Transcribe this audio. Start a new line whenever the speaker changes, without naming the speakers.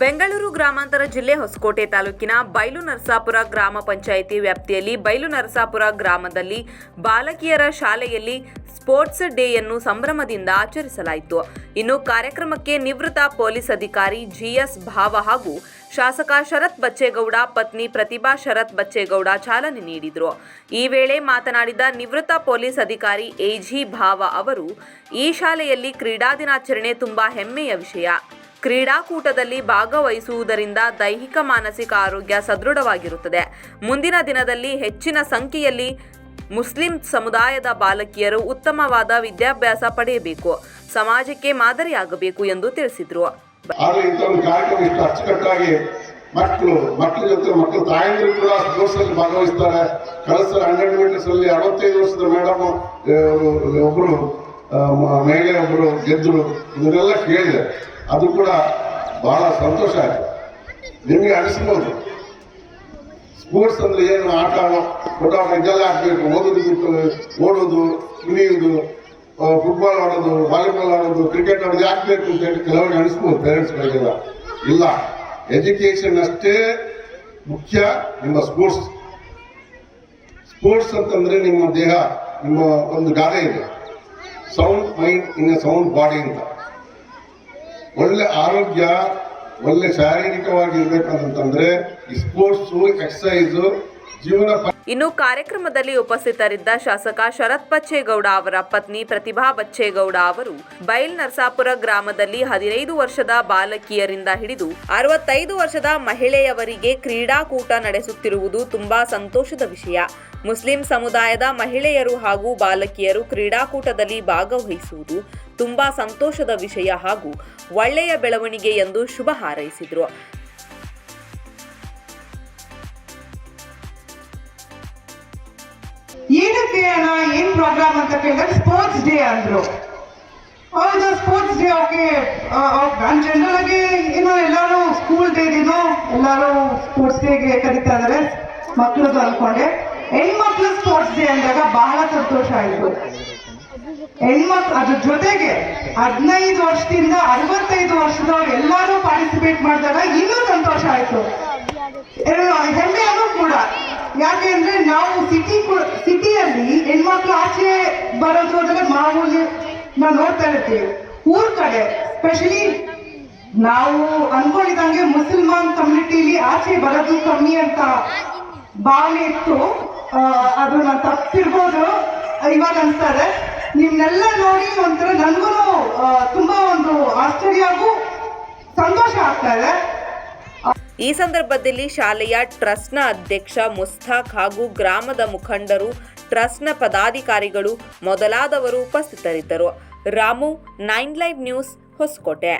ಬೆಂಗಳೂರು ಗ್ರಾಮಾಂತರ ಜಿಲ್ಲೆ ಹೊಸಕೋಟೆ ತಾಲೂಕಿನ ಬೈಲು ನರಸಾಪುರ ಗ್ರಾಮ ಪಂಚಾಯಿತಿ ವ್ಯಾಪ್ತಿಯಲ್ಲಿ ಬೈಲು ನರಸಾಪುರ ಗ್ರಾಮದಲ್ಲಿ ಬಾಲಕಿಯರ ಶಾಲೆಯಲ್ಲಿ ಸ್ಪೋರ್ಟ್ಸ್ ಡೇಯನ್ನು ಸಂಭ್ರಮದಿಂದ ಆಚರಿಸಲಾಯಿತು. ಇನ್ನು ಕಾರ್ಯಕ್ರಮಕ್ಕೆ ನಿವೃತ್ತ ಪೊಲೀಸ್ ಅಧಿಕಾರಿ ಜಿಎಸ್ ಭಾವ ಹಾಗೂ ಶಾಸಕ ಶರತ್ ಬಚ್ಚೇಗೌಡ, ಪತ್ನಿ ಪ್ರತಿಭಾ ಶರತ್ ಬಚ್ಚೇಗೌಡ ಚಾಲನೆ ನೀಡಿದರು. ಈ ವೇಳೆ ಮಾತನಾಡಿದ ನಿವೃತ್ತ ಪೊಲೀಸ್ ಅಧಿಕಾರಿ ಎಜಿ ಭಾವ ಅವರು, ಈ ಶಾಲೆಯಲ್ಲಿ ಕ್ರೀಡಾ ದಿನಾಚರಣೆ ತುಂಬಾ ಹೆಮ್ಮೆಯ ವಿಷಯ. ಕ್ರೀಡಾಕೂಟದಲ್ಲಿ ಭಾಗವಹಿಸುವುದರಿಂದ ದೈಹಿಕ ಮಾನಸಿಕ ಆರೋಗ್ಯ ಸದೃಢವಾಗಿರುತ್ತದೆ. ಮುಂದಿನ ದಿನದಲ್ಲಿ ಹೆಚ್ಚಿನ ಸಂಖ್ಯೆಯಲ್ಲಿ ಮುಸ್ಲಿಂ ಸಮುದಾಯದ ಬಾಲಕಿಯರು ಉತ್ತಮವಾದ ವಿದ್ಯಾಭ್ಯಾಸ ಪಡೆಯಬೇಕು. ಸಮಾಜಕ್ಕೆ ಮಾದರಿಯಾಗಬೇಕು ಎಂದು ತಿಳಿಸಿದರು.
ಮಕ್ಕಳು, ಮಕ್ಕಳ ಜೊತೆ ಮಕ್ಕಳ ತಾಯಂದಿರು ಕೂಡ ಸ್ಪೋರ್ಟ್ಸ್ ಅಲ್ಲಿ ಭಾಗವಹಿಸ್ತಾರೆ. ಕಳಿಸ್ತಾರೆ ಹಂಡ್ರೆಡ್ ಮೀಟರ್ಸ್ ಅಲ್ಲಿ ಅರವತ್ತೈದು ವರ್ಷದ ಮೇಡಮ್ ಒಬ್ಬರು ಮಹಿಳೆ ಒಬ್ಬರು ಗೆದ್ದರು. ಇದನ್ನೆಲ್ಲ ಕೇಳಿದೆ. ಅದು ಕೂಡ ಬಹಳ ಸಂತೋಷ ಆಯ್ತು. ನಿಮಗೆ ಅನಿಸ್ಬೋದು. ಸ್ಪೋರ್ಟ್ಸ್ ಅಂದ್ರೆ ಏನು? ಆಟ ಆಡೋ ಇದೆಲ್ಲ ಆಡ್ಬೇಕು ಓದೋದು ಬಿಟ್ಟು, ಓಡೋದು, ಕುಣಿಯೋದು ಫುಟ್ಬಾಲ್ ಆಡೋದು ವಾಲಿಬಾಲ್ ಆಡೋದು ಕ್ರಿಕೆಟ್ ಆಡೋದು ಆಗ್ಬೇಕು ಬೇಕು ಅಂತ ಹೇಳಿ ಕೆಲವರಿಗೆ ಅನಿಸ್ಬೋದು ಪೇರೆಂಟ್ಸ್ಗಳಿಗೆಲ್ಲ ಇಲ್ಲ. ಎಜುಕೇಶನ್ ಅಷ್ಟೇ ಮುಖ್ಯ ನಿಮ್ಮ ಸ್ಪೋರ್ಟ್ಸ್ ಸ್ಪೋರ್ಟ್ಸ್ ಅಂತಂದ್ರೆ ನಿಮ್ಮ ದೇಹ, ನಿಮ್ಮ ಒಂದು ಗಾದೆ ಇದೆ. Sound mind in a sound body ಅಂತ. ಒಳ್ಳೆ ಆರೋಗ್ಯ, ಒಳ್ಳೆ ಶಾರೀರಿಕವಾಗಿ ಇರಬೇಕಾದಂತಂದ್ರೆ ಸ್ಪೋರ್ಟ್ಸ್ ಎಕ್ಸರ್ಸೈಸ್ ಜೀವನ
ಇನ್ನು ಕಾರ್ಯಕ್ರಮದಲ್ಲಿ ಉಪಸ್ಥಿತರಿದ್ದ ಶಾಸಕ ಶರತ್ ಬಚ್ಚೇಗೌಡ ಅವರ ಪತ್ನಿ ಪ್ರತಿಭಾ ಬಚ್ಚೇಗೌಡ ಅವರು ಬೈಲ್ ನರಸಾಪುರ ಗ್ರಾಮದಲ್ಲಿ ಹದಿನೈದು ವರ್ಷದ ಬಾಲಕಿಯರಿಂದ ಹಿಡಿದು ಅರವತ್ತೈದು ವರ್ಷದ ಮಹಿಳೆಯವರಿಗೆ ಕ್ರೀಡಾಕೂಟ ನಡೆಸುತ್ತಿರುವುದು ತುಂಬಾ ಸಂತೋಷದ ವಿಷಯ. ಮುಸ್ಲಿಂ ಸಮುದಾಯದ ಮಹಿಳೆಯರು ಹಾಗೂ ಬಾಲಕಿಯರು ಕ್ರೀಡಾಕೂಟದಲ್ಲಿ ಭಾಗವಹಿಸುವುದು ತುಂಬಾ ಸಂತೋಷದ ವಿಷಯ ಹಾಗೂ ಒಳ್ಳೆಯ ಬೆಳವಣಿಗೆ ಎಂದು ಶುಭ ಹಾರೈಸಿದರು.
ಏನಕ್ಕೆ ಅಣ್ಣ, ಏನ್ ಪ್ರೋಗ್ರಾಮ್ ಅಂತ ಕೇಳಿದ್ರೆ ಸ್ಪೋರ್ಟ್ಸ್ ಡೇ ಅಂದ್ರು. ಹೌದು ಸ್ಪೋರ್ಟ್ಸ್ ಡೇ ಓಕೆ ಜನರಲ್ ಆಗಿ ಏನೋ ಎಲ್ಲರೂ ಸ್ಕೂಲ್ ಡೇ ದಿನೋ ಎಲ್ಲರೂ ಸ್ಪೋರ್ಟ್ಸ್ ಡೇಗೆ ಕರೀತಾ ಇದಾರೆ. ಮಕ್ಕಳದು ಅನ್ಕೊಂಡೆ. ಹೆಣ್ಮಕ್ಳು ಸ್ಪೋರ್ಟ್ಸ್ ಡೇ ಅಂದಾಗ ಬಹಳ ಸಂತೋಷ ಆಯ್ತು. ಹೆಣ್ಮಕ್ಳು ಅದ್ರ ಜೊತೆಗೆ ಹದಿನೈದು ವರ್ಷದಿಂದ ಅರವತ್ತೈದು ವರ್ಷದವ್ರು ಎಲ್ಲರೂ ಪಾರ್ಟಿಸಿಪೇಟ್ ಮಾಡಿದಾಗ ಇನ್ನೂ ಸಂತೋಷ ಆಯ್ತು. ಹೆಮ್ಮೆಯೂ ಕೂಡ. ಯಾಕೆ ಅಂದ್ರೆ ನಾವು ಸಿಟಿ ಸಿಟಿಯಲ್ಲಿ ಹೆಣ್ಮಕ್ಳು ಆಚೆ ಬರೋದು ಅಂದ್ರೆ ಮಾಮೂಲಿ ನಾವು ನೋಡ್ತಾ ಇರ್ತೀವಿ ಊರ್ ಕಡೆ ಸ್ಪೆಷಲಿ ನಾವು ಅನ್ಕೊಂಡಿದಂಗೆ ಮುಸಲ್ಮಾನ್ ಕಮ್ಯುನಿಟಿಲಿ ಆಚೆ ಬರೋದು ಕಮ್ಮಿ ಅಂತ ಭಾವನೆ ಇತ್ತು. ಅದು ನಾನು ತಪ್ಪಿರ್ಬೋದು. ಇವಾಗ ಅನ್ಸ್ತಾರೆ ನಿಮ್ನೆಲ್ಲ ನೋಡಿ ಒಂಥರ ನನ್ಗೂ ತುಂಬಾ ಒಂದು ಆಶ್ಚರ್ಯ ಹಾಗೂ ಸಂತೋಷ ಆಗ್ತಾ ಇದೆ.
ಈ ಸಂದರ್ಭದಲ್ಲಿ ಶಾಲೆಯ ಟ್ರಸ್ಟ್ನ ಅಧ್ಯಕ್ಷ ಮುಸ್ತಾಕ್ ಹಾಗೂ ಗ್ರಾಮದ ಮುಖಂಡರು, ಟ್ರಸ್ಟ್ನ ಪದಾಧಿಕಾರಿಗಳು ಮೊದಲಾದವರು ಉಪಸ್ಥಿತರಿದ್ದರು. Ramu, nine live news Hosakote.